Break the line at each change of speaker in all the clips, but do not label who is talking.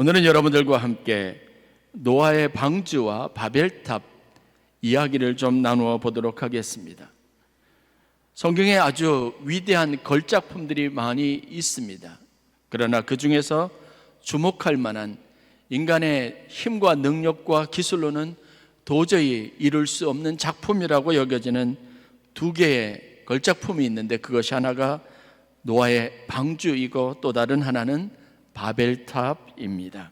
오늘은 여러분들과 함께 노아의 방주와 바벨탑 이야기를 좀 나누어 보도록 하겠습니다. 성경에 아주 위대한 걸작품들이 많이 있습니다. 그러나 그 중에서 주목할 만한 인간의 힘과 능력과 기술로는 도저히 이룰 수 없는 작품이라고 여겨지는 두 개의 걸작품이 있는데 그것이 하나가 노아의 방주이고 또 다른 하나는 바벨탑 입니다.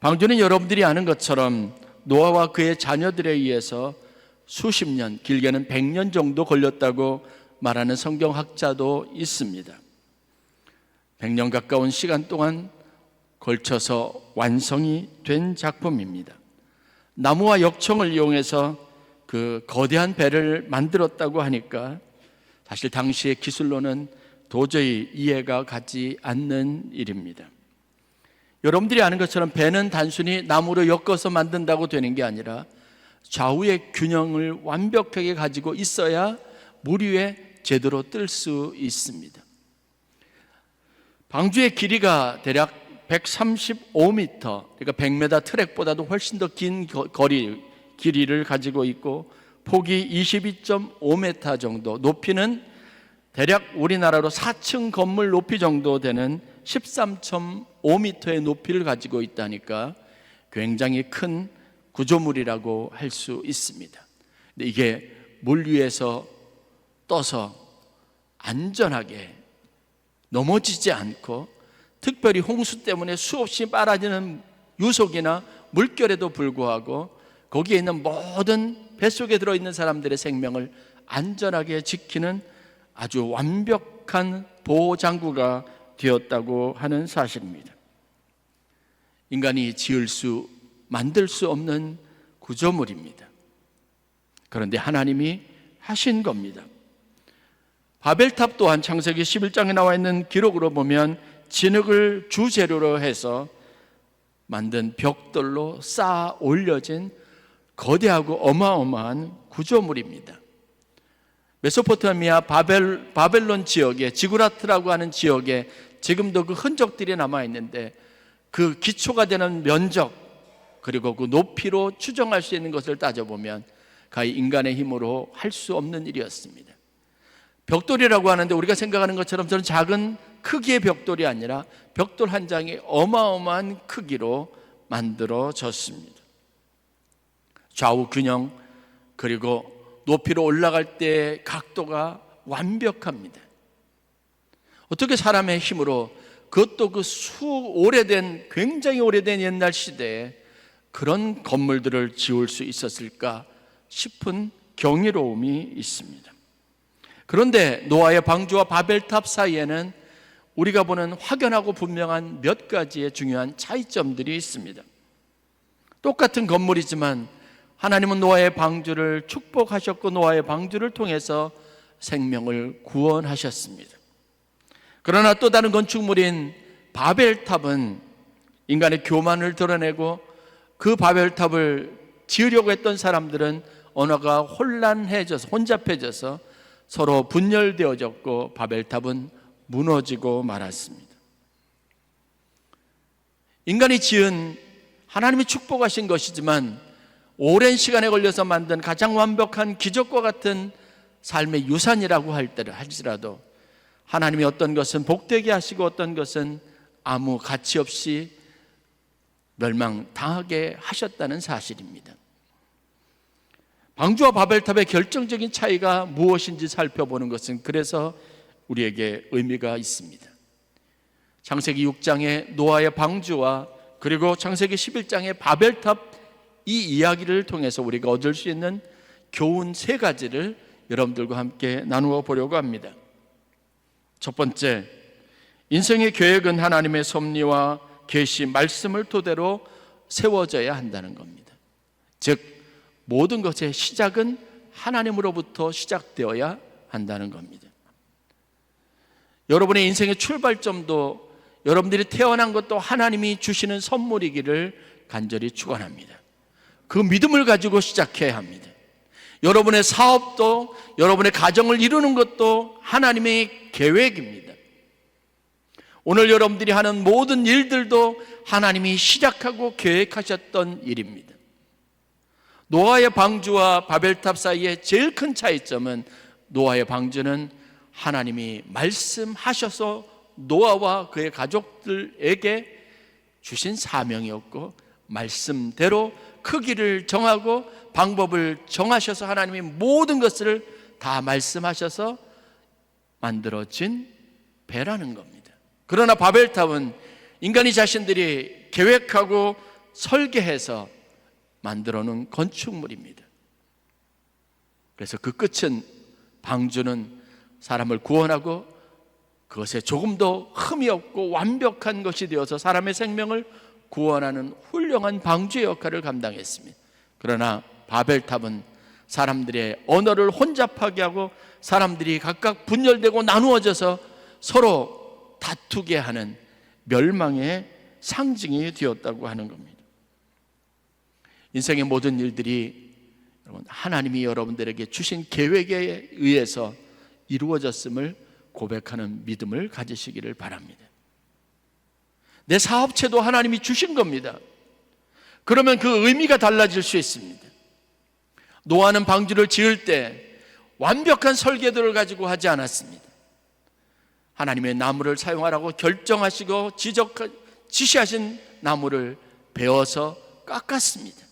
방주는 여러분들이 아는 것처럼 노아와 그의 자녀들에 의해서 수십 년, 길게는 백년 정도 걸렸다고 말하는 성경학자도 있습니다. 백년 가까운 시간 동안 걸쳐서 완성이 된 작품입니다. 나무와 역청을 이용해서 그 거대한 배를 만들었다고 하니까 사실 당시의 기술로는 도저히 이해가 가지 않는 일입니다. 여러분들이 아는 것처럼 배는 단순히 나무로 엮어서 만든다고 되는 게 아니라 좌우의 균형을 완벽하게 가지고 있어야 물 위에 제대로 뜰 수 있습니다. 방주의 길이가 대략 135m, 그러니까 100m 트랙보다도 훨씬 더 긴 거리, 길이를 가지고 있고 폭이 22.5m 정도, 높이는 대략 우리나라로 4층 건물 높이 정도 되는 13.5m의 높이를 가지고 있다니까 굉장히 큰 구조물이라고 할 수 있습니다. 근데 이게 물 위에서 떠서 안전하게 넘어지지 않고 특별히 홍수 때문에 수없이 빨아지는 유속이나 물결에도 불구하고 거기에 있는 모든 뱃속에 들어있는 사람들의 생명을 안전하게 지키는 아주 완벽한 보호장구가 되었다고 하는 사실입니다. 인간이 지을 수, 만들 수 없는 구조물입니다. 그런데 하나님이 하신 겁니다. 바벨탑 또한 창세기 11장에 나와 있는 기록으로 보면 진흙을 주재료로 해서 만든 벽돌로 쌓아 올려진 거대하고 어마어마한 구조물입니다. 메소포타미아 바벨, 바벨론 지역에 지구라트라고 하는 지역에 지금도 그 흔적들이 남아 있는데 그 기초가 되는 면적 그리고 그 높이로 추정할 수 있는 것을 따져보면 가히 인간의 힘으로 할 수 없는 일이었습니다. 벽돌이라고 하는데 우리가 생각하는 것처럼 저는 작은 크기의 벽돌이 아니라 벽돌 한 장이 어마어마한 크기로 만들어졌습니다. 좌우 균형 그리고 높이로 올라갈 때 각도가 완벽합니다. 어떻게 사람의 힘으로 그것도 그 수 오래된 굉장히 오래된 옛날 시대에 그런 건물들을 지을 수 있었을까 싶은 경이로움이 있습니다. 그런데 노아의 방주와 바벨탑 사이에는 우리가 보는 확연하고 분명한 몇 가지의 중요한 차이점들이 있습니다. 똑같은 건물이지만 하나님은 노아의 방주를 축복하셨고 노아의 방주를 통해서 생명을 구원하셨습니다. 그러나 또 다른 건축물인 바벨탑은 인간의 교만을 드러내고 그 바벨탑을 지으려고 했던 사람들은 언어가 혼란해져서 혼잡해져서 서로 분열되어졌고 바벨탑은 무너지고 말았습니다. 인간이 지은 하나님이 축복하신 것이지만 오랜 시간에 걸려서 만든 가장 완벽한 기적과 같은 삶의 유산이라고 할 때를 할지라도 하나님이 어떤 것은 복되게 하시고 어떤 것은 아무 가치 없이 멸망당하게 하셨다는 사실입니다. 방주와 바벨탑의 결정적인 차이가 무엇인지 살펴보는 것은 그래서 우리에게 의미가 있습니다. 창세기 6장의 노아의 방주와 그리고 창세기 11장의 바벨탑 이 이야기를 통해서 우리가 얻을 수 있는 교훈 세 가지를 여러분들과 함께 나누어 보려고 합니다. 첫 번째, 인생의 계획은 하나님의 섭리와 계시 말씀을 토대로 세워져야 한다는 겁니다. 즉 모든 것의 시작은 하나님으로부터 시작되어야 한다는 겁니다. 여러분의 인생의 출발점도 여러분들이 태어난 것도 하나님이 주시는 선물이기를 간절히 축원합니다. 그 믿음을 가지고 시작해야 합니다. 여러분의 사업도 여러분의 가정을 이루는 것도 하나님의 계획입니다. 오늘 여러분들이 하는 모든 일들도 하나님이 시작하고 계획하셨던 일입니다. 노아의 방주와 바벨탑 사이의 제일 큰 차이점은 노아의 방주는 하나님이 말씀하셔서 노아와 그의 가족들에게 주신 사명이었고 말씀대로 크기를 정하고 방법을 정하셔서 하나님이 모든 것을 다 말씀하셔서 만들어진 배라는 겁니다. 그러나 바벨탑은 인간이 자신들이 계획하고 설계해서 만들어 놓은 건축물입니다. 그래서 그 끝은 방주는 사람을 구원하고 그것에 조금 더 흠이 없고 완벽한 것이 되어서 사람의 생명을 구원하는 훌륭한 방주의 역할을 감당했습니다. 그러나 바벨탑은 사람들의 언어를 혼잡하게 하고 사람들이 각각 분열되고 나누어져서 서로 다투게 하는 멸망의 상징이 되었다고 하는 겁니다. 인생의 모든 일들이 여러분 하나님이 여러분들에게 주신 계획에 의해서 이루어졌음을 고백하는 믿음을 가지시기를 바랍니다. 내 사업체도 하나님이 주신 겁니다. 그러면 그 의미가 달라질 수 있습니다. 노아는 방주를 지을 때 완벽한 설계도를 가지고 하지 않았습니다. 하나님의 나무를 사용하라고 결정하시고 지적 지시하신 나무를 베어서 깎았습니다.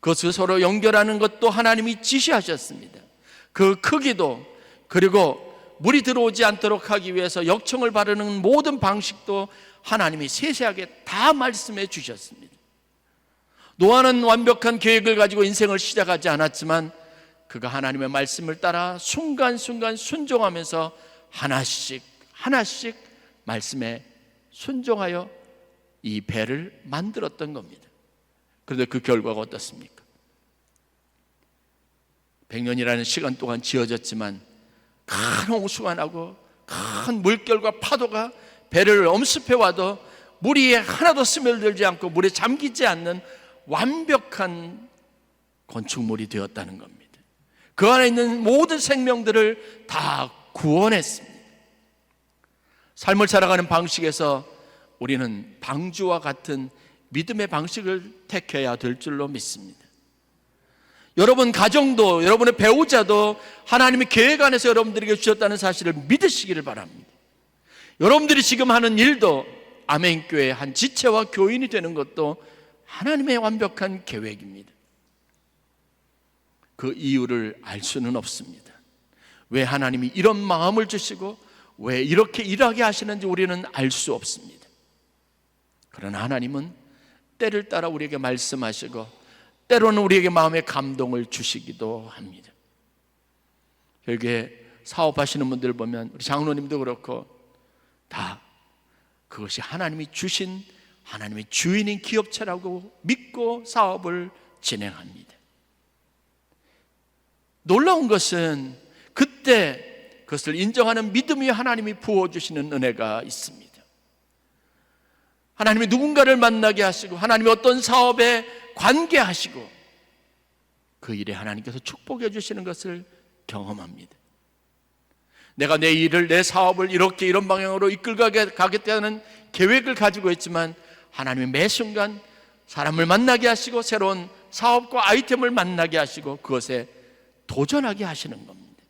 그것을 서로 연결하는 것도 하나님이 지시하셨습니다. 그 크기도 그리고 물이 들어오지 않도록 하기 위해서 역청을 바르는 모든 방식도 하나님이 세세하게 다 말씀해 주셨습니다. 노아는 완벽한 계획을 가지고 인생을 시작하지 않았지만 그가 하나님의 말씀을 따라 순간순간 순종하면서 하나씩 하나씩 말씀에 순종하여 이 배를 만들었던 겁니다. 그런데 그 결과가 어떻습니까? 100년이라는 시간 동안 지어졌지만 큰 홍수가 나고 큰 물결과 파도가 배를 엄습해 와도 물이 하나도 스며들지 않고 물에 잠기지 않는 완벽한 건축물이 되었다는 겁니다. 그 안에 있는 모든 생명들을 다 구원했습니다. 삶을 살아가는 방식에서 우리는 방주와 같은 믿음의 방식을 택해야 될 줄로 믿습니다. 여러분 가정도 여러분의 배우자도 하나님의 계획 안에서 여러분들에게 주셨다는 사실을 믿으시기를 바랍니다. 여러분들이 지금 하는 일도 아멘 교회의 한 지체와 교인이 되는 것도 하나님의 완벽한 계획입니다. 그 이유를 알 수는 없습니다. 왜 하나님이 이런 마음을 주시고 왜 이렇게 일하게 하시는지 우리는 알 수 없습니다. 그러나 하나님은 때를 따라 우리에게 말씀하시고 때로는 우리에게 마음의 감동을 주시기도 합니다. 결국에 사업하시는 분들 보면 우리 장로님도 그렇고 다 그것이 하나님이 주신 하나님의 주인인 기업체라고 믿고 사업을 진행합니다. 놀라운 것은 그때 그것을 인정하는 믿음이 하나님이 부어주시는 은혜가 있습니다. 하나님이 누군가를 만나게 하시고 하나님이 어떤 사업에 관계하시고 그 일에 하나님께서 축복해 주시는 것을 경험합니다. 내가 내 일을 내 사업을 이렇게 이런 방향으로 이끌게 가겠다는 계획을 가지고 있지만 하나님이 매 순간 사람을 만나게 하시고 새로운 사업과 아이템을 만나게 하시고 그것에 도전하게 하시는 겁니다.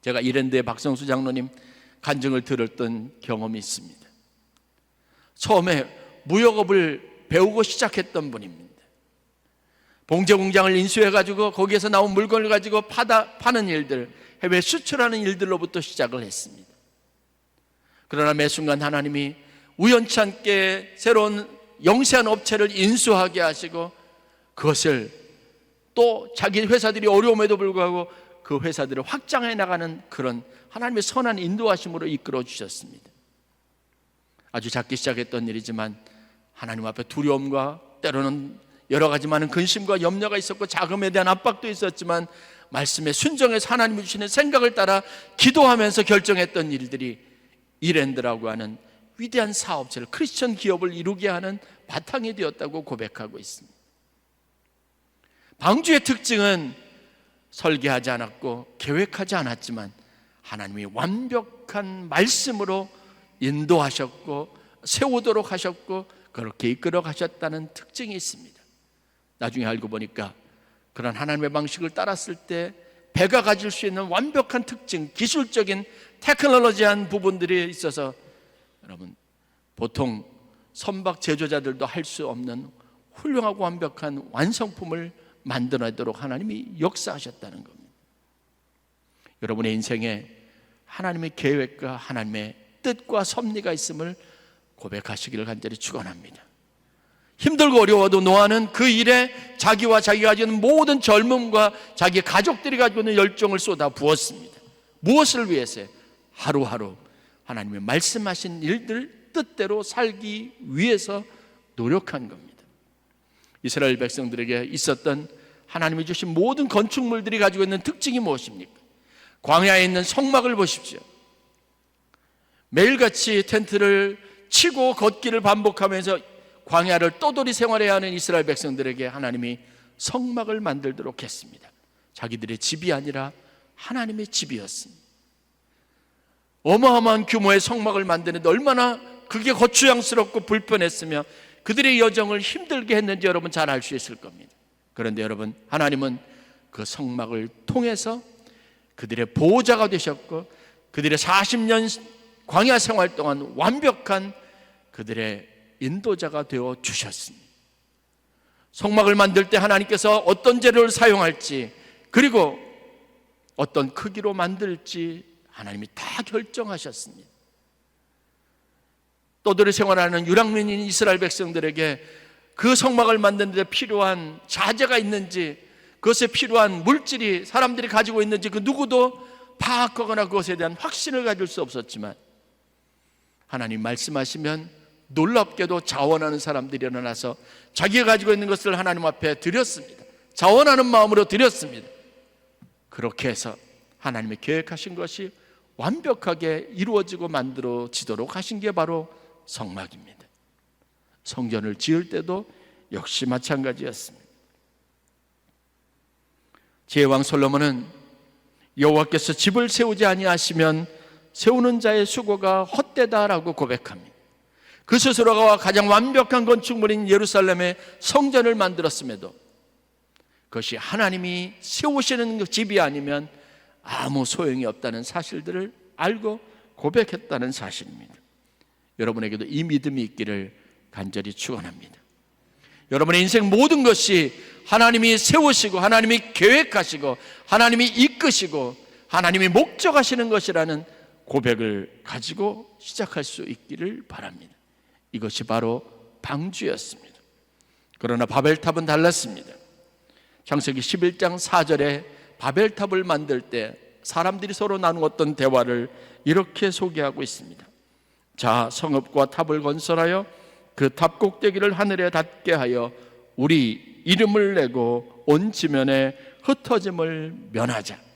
제가 이랜드의 박성수 장로님 간증을 들었던 경험이 있습니다. 처음에 무역업을 배우고 시작했던 분입니다. 봉제 공장을 인수해 가지고 거기에서 나온 물건을 가지고 파다 파는 일들, 해외 수출하는 일들로부터 시작을 했습니다. 그러나 매 순간 하나님이 우연치 않게 새로운 영세한 업체를 인수하게 하시고 그것을 또 자기 회사들이 어려움에도 불구하고 그 회사들을 확장해 나가는 그런 하나님의 선한 인도하심으로 이끌어 주셨습니다. 아주 작게 시작했던 일이지만 하나님 앞에 두려움과 때로는 여러 가지 많은 근심과 염려가 있었고 자금에 대한 압박도 있었지만 말씀에 순정해서 하나님이 주시는 생각을 따라 기도하면서 결정했던 일들이 이랜드라고 하는 위대한 사업체를 크리스천 기업을 이루게 하는 바탕이 되었다고 고백하고 있습니다. 방주의 특징은 설계하지 않았고 계획하지 않았지만 하나님이 완벽한 말씀으로 인도하셨고 세우도록 하셨고 그렇게 이끌어 가셨다는 특징이 있습니다. 나중에 알고 보니까 그런 하나님의 방식을 따랐을 때 배가 가질 수 있는 완벽한 특징, 기술적인 테크놀로지한 부분들이 있어서 여러분 보통 선박 제조자들도 할 수 없는 훌륭하고 완벽한 완성품을 만들어내도록 하나님이 역사하셨다는 겁니다. 여러분의 인생에 하나님의 계획과 하나님의 뜻과 섭리가 있음을 고백하시기를 간절히 축원합니다. 힘들고 어려워도 노아는 그 일에 자기와 자기가 가지고 있는 모든 젊음과 자기 가족들이 가지고 있는 열정을 쏟아 부었습니다. 무엇을 위해서? 하루하루 하나님의 말씀하신 일들 뜻대로 살기 위해서 노력한 겁니다. 이스라엘 백성들에게 있었던 하나님이 주신 모든 건축물들이 가지고 있는 특징이 무엇입니까? 광야에 있는 성막을 보십시오. 매일같이 텐트를 치고 걷기를 반복하면서 광야를 떠돌이 생활해야 하는 이스라엘 백성들에게 하나님이 성막을 만들도록 했습니다. 자기들의 집이 아니라 하나님의 집이었습니다. 어마어마한 규모의 성막을 만드는데 얼마나 그게 거추장스럽고 불편했으며 그들의 여정을 힘들게 했는지 여러분 잘 알 수 있을 겁니다. 그런데 여러분 하나님은 그 성막을 통해서 그들의 보호자가 되셨고 그들의 40년 광야 생활 동안 완벽한 그들의 인도자가 되어 주셨습니다. 성막을 만들 때 하나님께서 어떤 재료를 사용할지 그리고 어떤 크기로 만들지 하나님이 다 결정하셨습니다. 떠돌이 생활하는 유랑민인 이스라엘 백성들에게 그 성막을 만드는 데 필요한 자재가 있는지 그것에 필요한 물질이 사람들이 가지고 있는지 그 누구도 파악하거나 그것에 대한 확신을 가질 수 없었지만 하나님 말씀하시면 놀랍게도 자원하는 사람들이 일어나서 자기가 가지고 있는 것을 하나님 앞에 드렸습니다. 자원하는 마음으로 드렸습니다. 그렇게 해서 하나님의 계획하신 것이 완벽하게 이루어지고 만들어지도록 하신 게 바로 성막입니다. 성전을 지을 때도 역시 마찬가지였습니다. 제왕 솔로몬은 여호와께서 집을 세우지 아니하시면 세우는 자의 수고가 헛되다라고 고백합니다. 그 스스로가 가장 완벽한 건축물인 예루살렘의 성전을 만들었음에도 그것이 하나님이 세우시는 그 집이 아니면 아무 소용이 없다는 사실들을 알고 고백했다는 사실입니다. 여러분에게도 이 믿음이 있기를 간절히 축원합니다. 여러분의 인생 모든 것이 하나님이 세우시고 하나님이 계획하시고 하나님이 이끄시고 하나님이 목적하시는 것이라는 고백을 가지고 시작할 수 있기를 바랍니다. 이것이 바로 방주였습니다. 그러나 바벨탑은 달랐습니다. 창세기 11장 4절에 바벨탑을 만들 때 사람들이 서로 나누었던 대화를 이렇게 소개하고 있습니다. 자, 성읍과 탑을 건설하여 그 탑 꼭대기를 하늘에 닿게 하여 우리 이름을 내고 온 지면에 흩어짐을 면하자.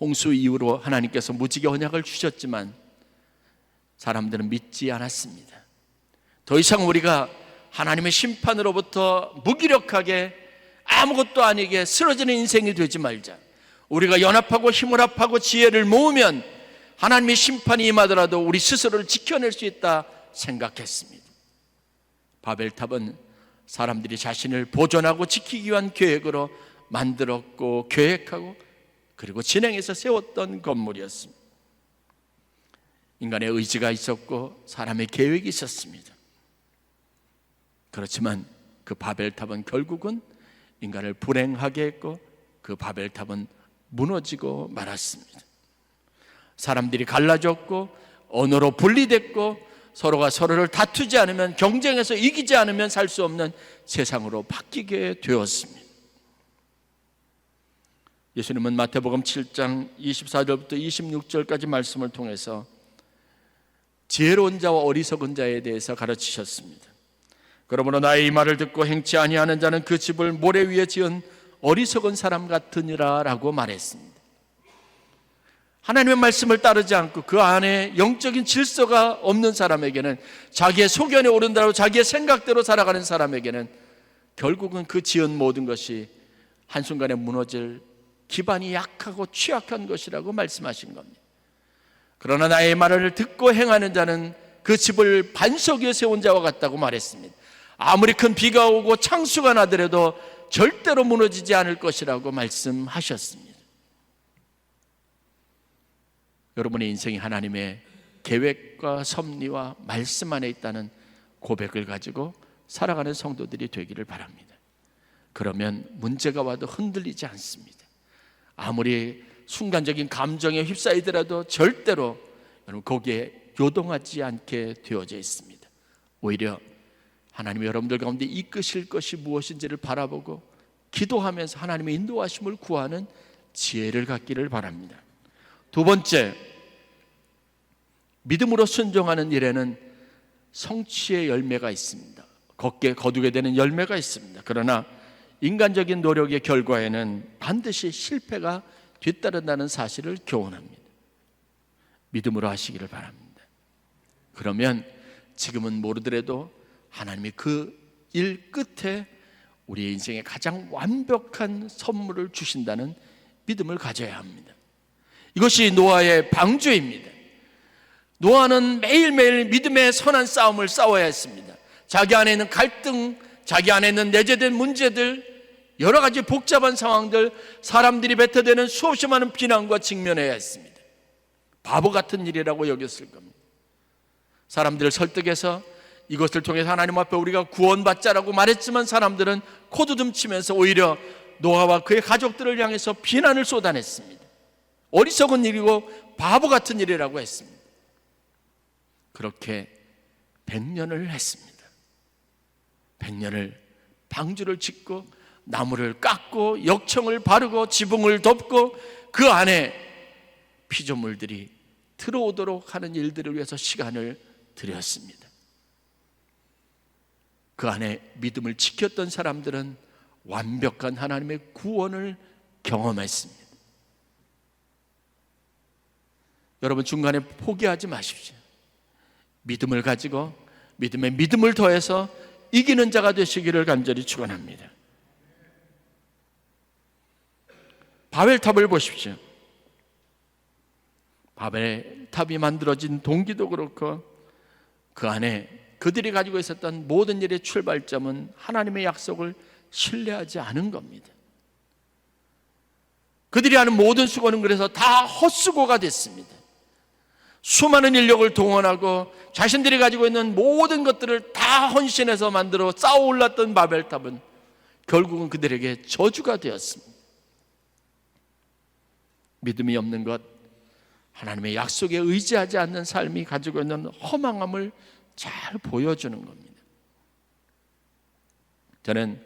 홍수 이후로 하나님께서 무지개 언약을 주셨지만 사람들은 믿지 않았습니다. 더 이상 우리가 하나님의 심판으로부터 무기력하게 아무것도 아니게 쓰러지는 인생이 되지 말자. 우리가 연합하고 힘을 합하고 지혜를 모으면 하나님의 심판이 임하더라도 우리 스스로를 지켜낼 수 있다 생각했습니다. 바벨탑은 사람들이 자신을 보존하고 지키기 위한 계획으로 만들었고 계획하고 그리고 진행해서 세웠던 건물이었습니다. 인간의 의지가 있었고 사람의 계획이 있었습니다. 그렇지만 그 바벨탑은 결국은 인간을 불행하게 했고 그 바벨탑은 무너지고 말았습니다. 사람들이 갈라졌고 언어로 분리됐고 서로가 서로를 다투지 않으면 경쟁해서 이기지 않으면 살 수 없는 세상으로 바뀌게 되었습니다. 예수님은 마태복음 7장 24절부터 26절까지 말씀을 통해서 지혜로운 자와 어리석은 자에 대해서 가르치셨습니다. 그러므로 나의 이 말을 듣고 행치 아니하는 자는 그 집을 모래 위에 지은 어리석은 사람 같으니라라고 말했습니다. 하나님의 말씀을 따르지 않고 그 안에 영적인 질서가 없는 사람에게는 자기의 소견에 오른다고 자기의 생각대로 살아가는 사람에게는 결국은 그 지은 모든 것이 한순간에 무너질 기반이 약하고 취약한 것이라고 말씀하신 겁니다. 그러나 나의 말을 듣고 행하는 자는 그 집을 반석 위에 세운 자와 같다고 말했습니다. 아무리 큰 비가 오고 창수가 나더라도 절대로 무너지지 않을 것이라고 말씀하셨습니다. 여러분의 인생이 하나님의 계획과 섭리와 말씀 안에 있다는 고백을 가지고 살아가는 성도들이 되기를 바랍니다. 그러면 문제가 와도 흔들리지 않습니다. 아무리 순간적인 감정에 휩싸이더라도 절대로 여러분 거기에 요동하지 않게 되어져 있습니다. 오히려 하나님이 여러분들 가운데 이끄실 것이 무엇인지를 바라보고 기도하면서 하나님의 인도하심을 구하는 지혜를 갖기를 바랍니다. 두 번째, 믿음으로 순종하는 일에는 성취의 열매가 있습니다. 걷게 거두게 되는 열매가 있습니다. 그러나 인간적인 노력의 결과에는 반드시 실패가 뒤따른다는 사실을 교훈합니다. 믿음으로 하시기를 바랍니다. 그러면 지금은 모르더라도 하나님이 그 일 끝에 우리의 인생에 가장 완벽한 선물을 주신다는 믿음을 가져야 합니다. 이것이 노아의 방주입니다. 노아는 매일매일 믿음의 선한 싸움을 싸워야 했습니다. 자기 안에 있는 갈등, 자기 안에 있는 내재된 문제들, 여러 가지 복잡한 상황들, 사람들이 뱉어대는 수없이 많은 비난과 직면해야 했습니다. 바보 같은 일이라고 여겼을 겁니다. 사람들을 설득해서 이것을 통해서 하나님 앞에 우리가 구원받자라고 말했지만 사람들은 코두듬 치면서 오히려 노아와 그의 가족들을 향해서 비난을 쏟아냈습니다. 어리석은 일이고 바보 같은 일이라고 했습니다. 그렇게 100년을 했습니다. 100년을 방주를 짓고 나무를 깎고 역청을 바르고 지붕을 덮고 그 안에 피조물들이 들어오도록 하는 일들을 위해서 시간을 들였습니다. 그 안에 믿음을 지켰던 사람들은 완벽한 하나님의 구원을 경험했습니다. 여러분 중간에 포기하지 마십시오. 믿음을 가지고 믿음에 믿음을 더해서 이기는 자가 되시기를 간절히 축원합니다. 바벨탑을 보십시오. 바벨탑이 만들어진 동기도 그렇고 그 안에 그들이 가지고 있었던 모든 일의 출발점은 하나님의 약속을 신뢰하지 않은 겁니다. 그들이 하는 모든 수고는 그래서 다 헛수고가 됐습니다. 수많은 인력을 동원하고 자신들이 가지고 있는 모든 것들을 다 헌신해서 만들어 쌓아 올랐던 바벨탑은 결국은 그들에게 저주가 되었습니다. 믿음이 없는 것, 하나님의 약속에 의지하지 않는 삶이 가지고 있는 허망함을 잘 보여주는 겁니다. 저는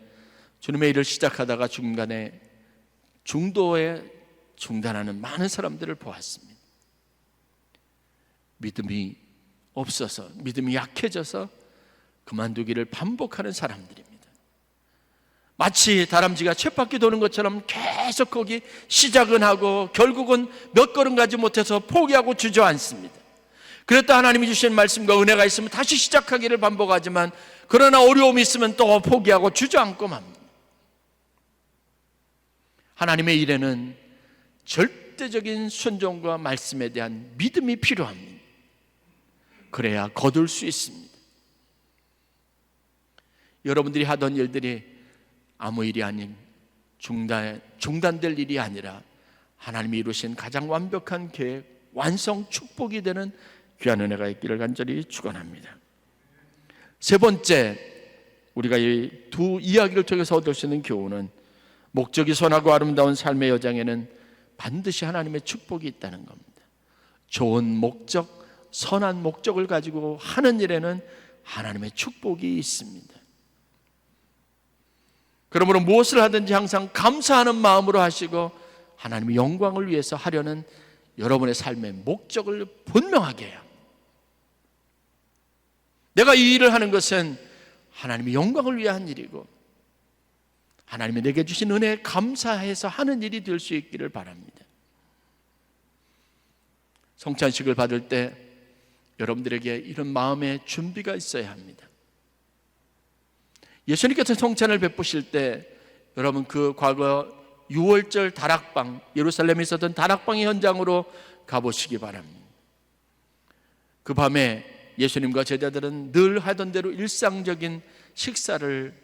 주님의 일을 시작하다가 중간에 중도에 중단하는 많은 사람들을 보았습니다. 믿음이 없어서, 믿음이 약해져서 그만두기를 반복하는 사람들입니다. 마치 다람쥐가 쳇바퀴 도는 것처럼 계속 거기 시작은 하고 결국은 몇 걸음 가지 못해서 포기하고 주저앉습니다. 그랬다 하나님이 주신 말씀과 은혜가 있으면 다시 시작하기를 반복하지만 그러나 어려움이 있으면 또 포기하고 주저앉고 맙니다. 하나님의 일에는 절대적인 순종과 말씀에 대한 믿음이 필요합니다. 그래야 거둘 수 있습니다. 여러분들이 하던 일들이 아무 일이 아닌 중단, 중단될 일이 아니라 하나님이 이루신 가장 완벽한 계획, 완성, 축복이 되는 귀한 은혜가 있기를 간절히 축원합니다. 세 번째, 우리가 이 두 이야기를 통해서 얻을 수 있는 교훈은 목적이 선하고 아름다운 삶의 여정에는 반드시 하나님의 축복이 있다는 겁니다. 좋은 목적, 선한 목적을 가지고 하는 일에는 하나님의 축복이 있습니다. 그러므로 무엇을 하든지 항상 감사하는 마음으로 하시고 하나님의 영광을 위해서 하려는 여러분의 삶의 목적을 분명하게 해요. 내가 이 일을 하는 것은 하나님의 영광을 위한 일이고 하나님이 내게 주신 은혜에 감사해서 하는 일이 될 수 있기를 바랍니다. 성찬식을 받을 때 여러분들에게 이런 마음의 준비가 있어야 합니다. 예수님께서 성찬을 베푸실 때 여러분 그 과거 6월절 다락방 예루살렘에 있었던 다락방의 현장으로 가보시기 바랍니다. 그 밤에 예수님과 제자들은 늘 하던 대로 일상적인 식사를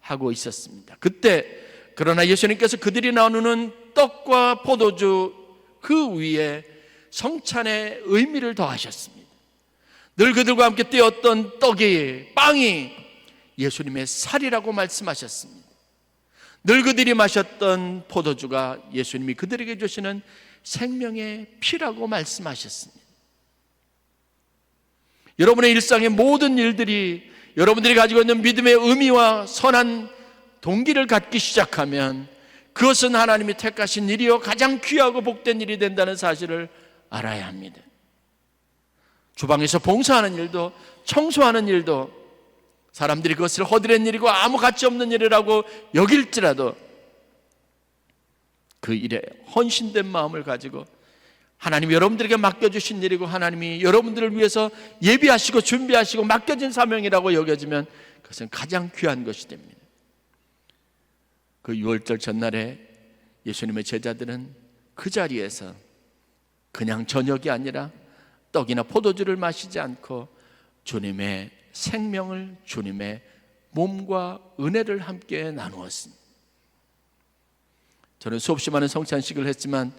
하고 있었습니다. 그때 그러나 예수님께서 그들이 나누는 떡과 포도주 그 위에 성찬의 의미를 더하셨습니다. 늘 그들과 함께 떼었던 떡이 빵이 예수님의 살이라고 말씀하셨습니다. 늘 그들이 마셨던 포도주가 예수님이 그들에게 주시는 생명의 피라고 말씀하셨습니다. 여러분의 일상의 모든 일들이 여러분들이 가지고 있는 믿음의 의미와 선한 동기를 갖기 시작하면 그것은 하나님이 택하신 일이요 가장 귀하고 복된 일이 된다는 사실을 알아야 합니다. 주방에서 봉사하는 일도 청소하는 일도 사람들이 그것을 허드렛 일이고 아무 가치 없는 일이라고 여길지라도 그 일에 헌신된 마음을 가지고 하나님이 여러분들에게 맡겨주신 일이고 하나님이 여러분들을 위해서 예비하시고 준비하시고 맡겨진 사명이라고 여겨지면 그것은 가장 귀한 것이 됩니다. 그 6월절 전날에 예수님의 제자들은 그 자리에서 그냥 저녁이 아니라 떡이나 포도주를 마시지 않고 주님의 생명을 주님의 몸과 은혜를 함께 나누었습니다. 저는 수없이 많은 성찬식을 했지만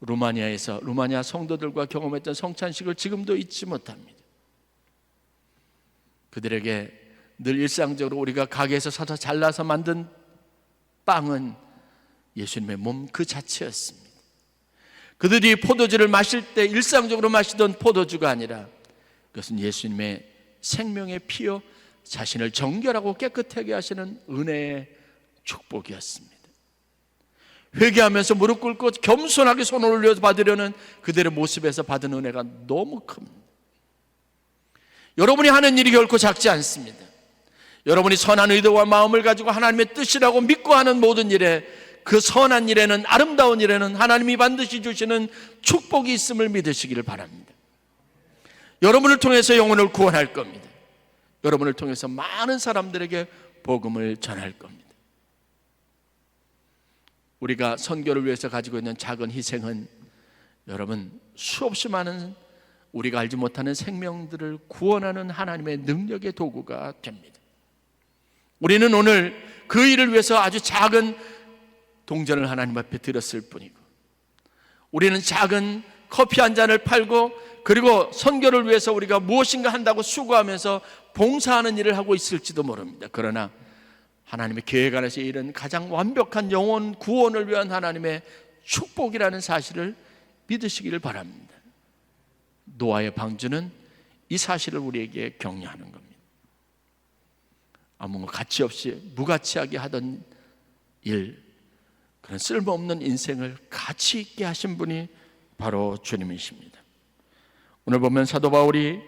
루마니아에서 루마니아 성도들과 경험했던 성찬식을 지금도 잊지 못합니다. 그들에게 늘 일상적으로 우리가 가게에서 사서 잘라서 만든 빵은 예수님의 몸 그 자체였습니다. 그들이 포도주를 마실 때 일상적으로 마시던 포도주가 아니라 그것은 예수님의 생명의 피요 자신을 정결하고 깨끗하게 하시는 은혜의 축복이었습니다. 회개하면서 무릎 꿇고 겸손하게 손을 올려 받으려는 그들의 모습에서 받은 은혜가 너무 큽니다. 여러분이 하는 일이 결코 작지 않습니다. 여러분이 선한 의도와 마음을 가지고 하나님의 뜻이라고 믿고 하는 모든 일에 그 선한 일에는 아름다운 일에는 하나님이 반드시 주시는 축복이 있음을 믿으시기를 바랍니다. 여러분을 통해서 영혼을 구원할 겁니다. 여러분을 통해서 많은 사람들에게 복음을 전할 겁니다. 우리가 선교를 위해서 가지고 있는 작은 희생은 여러분 수없이 많은 우리가 알지 못하는 생명들을 구원하는 하나님의 능력의 도구가 됩니다. 우리는 오늘 그 일을 위해서 아주 작은 동전을 하나님 앞에 드렸을 뿐이고 우리는 작은 커피 한 잔을 팔고 그리고 선교를 위해서 우리가 무엇인가 한다고 수고하면서 봉사하는 일을 하고 있을지도 모릅니다. 그러나 하나님의 계획 안에서 이런 가장 완벽한 영혼 구원을 위한 하나님의 축복이라는 사실을 믿으시기를 바랍니다. 노아의 방주는 이 사실을 우리에게 격려하는 겁니다. 아무 가치 없이 무가치하게 하던 일, 그런 쓸모없는 인생을 가치 있게 하신 분이 바로 주님이십니다. 오늘 보면 사도 바울이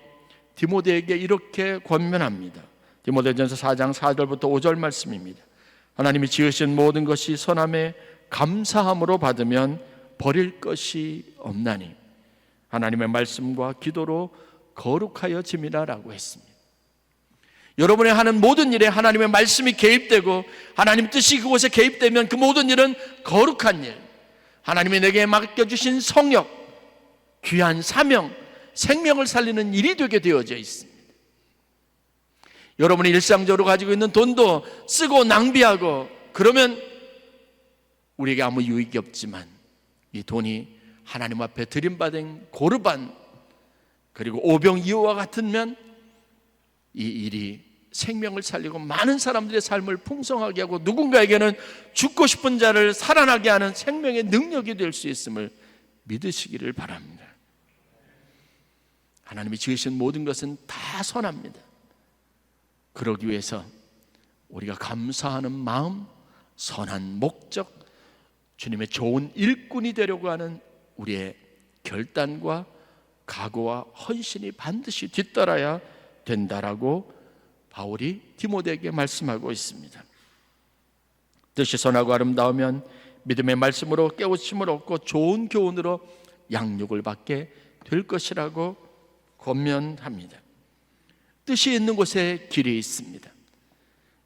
디모데에게 이렇게 권면합니다. 디모데전서 4장 4절부터 5절 말씀입니다. 하나님이 지으신 모든 것이 선함에 감사함으로 받으면 버릴 것이 없나니 하나님의 말씀과 기도로 거룩하여 짐이라라고 했습니다. 여러분이 하는 모든 일에 하나님의 말씀이 개입되고 하나님 뜻이 그곳에 개입되면 그 모든 일은 거룩한 일, 하나님이 내게 맡겨주신 성역, 귀한 사명, 생명을 살리는 일이 되게 되어져 있습니다. 여러분이 일상적으로 가지고 있는 돈도 쓰고 낭비하고 그러면 우리에게 아무 유익이 없지만 이 돈이 하나님 앞에 드림받은 고르반 그리고 오병이어와 같으면 이 일이 생명을 살리고 많은 사람들의 삶을 풍성하게 하고 누군가에게는 죽고 싶은 자를 살아나게 하는 생명의 능력이 될 수 있음을 믿으시기를 바랍니다. 하나님이 지으신 모든 것은 다 선합니다. 그러기 위해서 우리가 감사하는 마음, 선한 목적, 주님의 좋은 일꾼이 되려고 하는 우리의 결단과 각오와 헌신이 반드시 뒤따라야 된다라고 바울이 디모데에게 말씀하고 있습니다. 뜻이 선하고 아름다우면 믿음의 말씀으로 깨우침을 얻고 좋은 교훈으로 양육을 받게 될 것이라고 권면합니다. 뜻이 있는 곳에 길이 있습니다.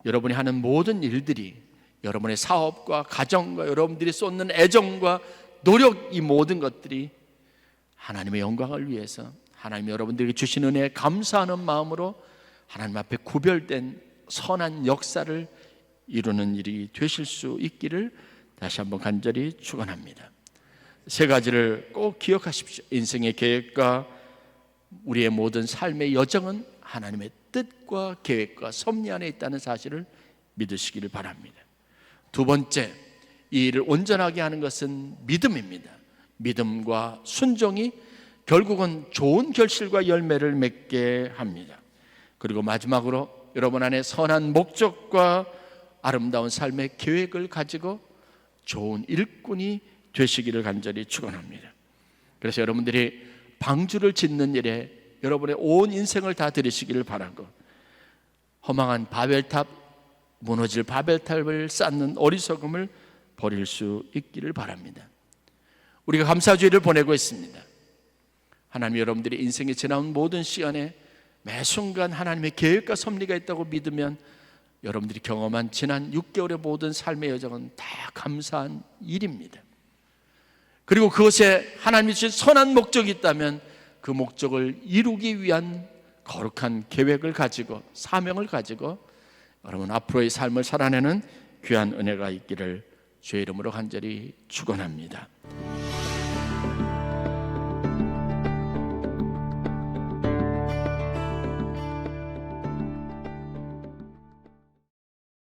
여러분이 하는 모든 일들이 여러분의 사업과 가정과 여러분들이 쏟는 애정과 노력 이 모든 것들이 하나님의 영광을 위해서 하나님 여러분들에게 주신 은혜에 감사하는 마음으로 하나님 앞에 구별된 선한 역사를 이루는 일이 되실 수 있기를 다시 한번 간절히 축원합니다. 세 가지를 꼭 기억하십시오. 인생의 계획과 우리의 모든 삶의 여정은 하나님의 뜻과 계획과 섭리 안에 있다는 사실을 믿으시기를 바랍니다. 두 번째, 이 일을 온전하게 하는 것은 믿음입니다. 믿음과 순종이 결국은 좋은 결실과 열매를 맺게 합니다. 그리고 마지막으로 여러분 안에 선한 목적과 아름다운 삶의 계획을 가지고 좋은 일꾼이 되시기를 간절히 축원합니다. 그래서 여러분들이 방주를 짓는 일에 여러분의 온 인생을 다 들이시기를 바라고 허망한 바벨탑 무너질 바벨탑을 쌓는 어리석음을 버릴 수 있기를 바랍니다. 우리가 감사주의를 보내고 있습니다. 하나님 여러분들이 인생에 지나온 모든 시간에 매 순간 하나님의 계획과 섭리가 있다고 믿으면 여러분들이 경험한 지난 6개월의 모든 삶의 여정은 다 감사한 일입니다. 그리고 그것에 하나님이 주신 선한 목적이 있다면 그 목적을 이루기 위한 거룩한 계획을 가지고 사명을 가지고 여러분 앞으로의 삶을 살아내는 귀한 은혜가 있기를 주의 이름으로 간절히 축원합니다.